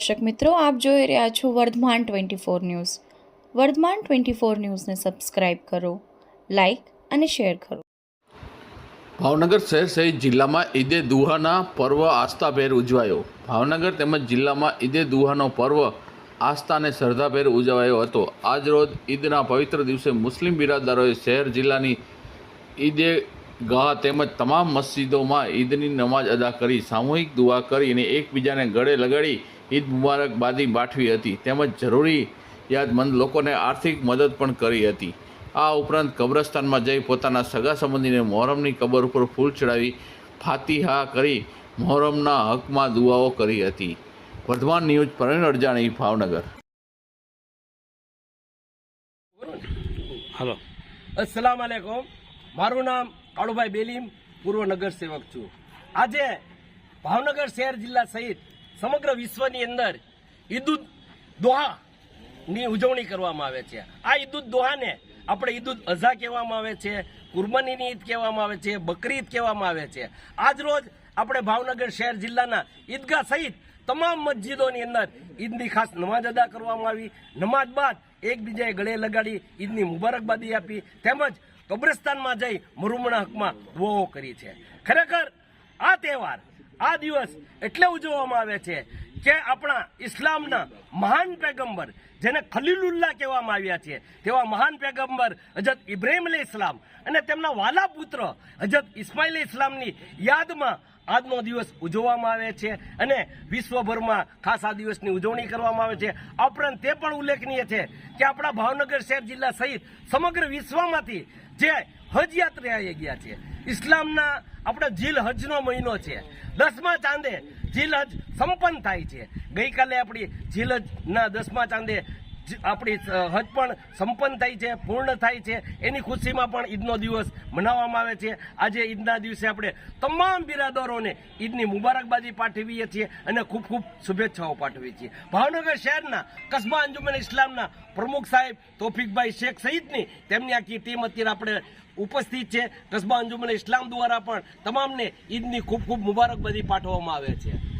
દર્શક મિત્રો, આપ જોઈ રહ્યા છો Vardhman twenty four news. Vardhman twenty four ન્યૂઝને સબસ્ક્રાઇબ કરો, લાઇક અને શેર કરો. ભાવનગર શહેર સહિત જિલ્લામાં ઈદે દુહાના પર્વ આસ્થાભેર ઉજવાયો. ભાવનગર તેમજ જિલ્લામાં ઈદે દુહાનો પર્વ આસ્થા અને શ્રદ્ધાભેર ઉજવાયો હતો. આજરોજ ઈદના પવિત્ર દિવસે મુસ્લિમ બિરાદરોએ શહેર જિલ્લાની ઈદે ગાહ તેમજ તમામ મસ્જિદોમાં ઈદની નમાઝ અદા કરી, સામૂહિક દુઆ કરી અને એકબીજાને ગળે લગાડી ઈદ મુબારકબાદી પાઠવી હતી. તેમજ જરૂરી યાદમંદ લોકોને આર્થિક મદદ પણ કરી હતી. આ ઉપરાંત કબ્રસ્તાનમાં જઈ પોતાના સગા સંબંધીને મોહરમની કબર ઉપર ફૂલ ચડાવી ફાતિહા કરી મોહરમના હકમાં દુઆઓ કરી હતી. વર્ધમાન ન્યૂઝ પ્રવીણ અડજાણી ભાવનગર. હાલો. અસલામ આલેકુમ. મારું નામ કાળુભાઈ બેલીમ પૂર્વ નગર સેવક છું. આજે ભાવનગર શહેર જિલ્લા સહિત સમગ્ર વિશ્વની અંદર ઈદુદ દોહા ની ઉજવણી કરવામાં આવે છે. આ ઈદુદ દોહાને આપણે ઈદુદ અઝા કહેવામાં આવે છે, કુરબાનીની ઈદ કહેવામાં આવે છે, બકરી ઈદ કહેવામાં આવે છે. આજ રોજ આપણે ભાવનગર શહેર જિલ્લાના ઈદગાહ સહિત તમામ મસ્જિદોની અંદર ઈદની ખાસ નમાજ અદા કરવામાં આવી. નમાજ બાદ એકબીજાએ ગળે લગાડી ઈદની મુબારકબાદી આપી તેમજ કબ્રસ્તાનમાં જઈ મરુમણા હકમાં દુઆઓ કરી છે. ખરેખર આ તહેવાર આ દિવસ એટલે ઉજવવામાં આવે છે કે આપણા ઇસ્લામના મહાન પેગંબર, જેને ખલીલુલ્લાહ કહેવામાં આવ્યા છે, તેવા મહાન પેગંબર હજરત ઇબ્રાહીમ અલી ઇસ્લામ અને તેમના વાલા પુત્ર હજરત ઇસ્માઇલ ઇસ્લામની યાદમાં આજનો દિવસ ઉજવવામાં આવે છે અને વિશ્વભરમાં ખાસ આ દિવસની ઉજવણી કરવામાં આવે છે. આ ઉપરાંત તે પણ ઉલ્લેખનીય છે કે આપણા ભાવનગર શહેર જિલ્લા સહિત સમગ્ર વિશ્વમાંથી જે હજ યાત્રી આવી ગયા છે. ઇસ્લામના આપણે જીલ હજનો મહિનો છે. દસમા ચાંદે જીલ હજ સંપન્ન થાય છે. ગઈકાલે આપણી જીલ હજના દસમા ચાંદે આપણી હજ પણ સંપન્ન થાય છે, પૂર્ણ થાય છે, એની ખુશીમાં પણ ઈદનો દિવસ મનાવવામાં આવે છે. આજે ઈદના દિવસે આપણે તમામ બિરાદરોને ઈદની મુબારકબાદી પાઠવીએ છીએ અને ખૂબ ખૂબ શુભેચ્છાઓ પાઠવીએ છીએ. ભાવનગર શહેરના કસ્બા અંજુમન ઇસ્લામના પ્રમુખ સાહેબ તોફિકભાઈ શેખ સહિતની તેમની આખી ટીમ અત્યારે આપણે ઉપસ્થિત છે. કસ્બા અંજુમન ઇસ્લામ દ્વારા પણ તમામને ઈદની ખૂબ ખૂબ મુબારકબાદી પાઠવવામાં આવે છે.